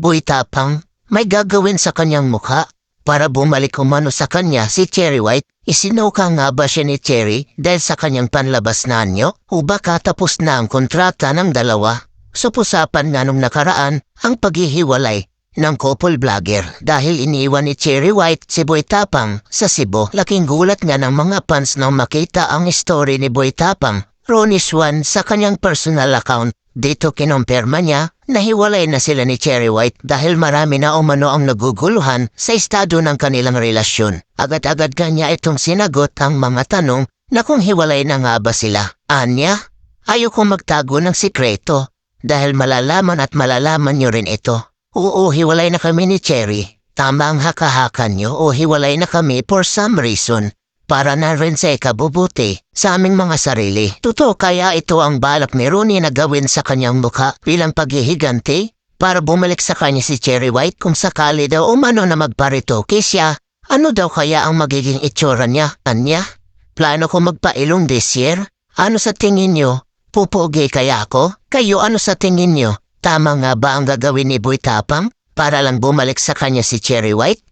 Buitapang, may gagawin sa kanyang mukha. Para bumalik umano sa kanya si Cherry White, isinuka nga ba siya ni Cherry dahil sa kanyang panlabas na anyo o baka tapos na ang kontrata ng dalawa? Supusapan nga nung nakaraan ang paghihiwalay ng couple vlogger dahil iniwan ni Cherry White si Boy Tapang sa Cebu. Laking gulat nga ng mga fans nang makita ang story ni Boy Tapang, Ronnie Swan sa kanyang personal account. Dito kinumpirma niya na hiwalay na sila ni Cherry White dahil marami na umano ang naguguluhan sa estado ng kanilang relasyon. Agad-agad kanya itong sinagot ang mga tanong na kung hiwalay na nga ba sila. Anya, ayoko magtago ng sikreto dahil malalaman at malalaman niyo rin ito. Oo, hiwalay na kami ni Cherry. Tama ang hakahakan niyo o hiwalay na kami for some reason. Para na rin sa ikabubuti sa aming mga sarili. Totoo kaya ito ang balak ni Rooney na gawin sa kanyang mukha bilang paghihiganti para bumalik sa kanya si Cherry White kung sakali daw umano na magparitoke siya. Ano daw kaya ang magiging itsura niya? Anya? Plano ko magpailong this year? Ano sa tingin niyo? Pupugi kaya ako? Kayo ano sa tingin niyo? Tama nga ba ang gagawin ni Boy Tapang para lang bumalik sa kanya si Cherry White?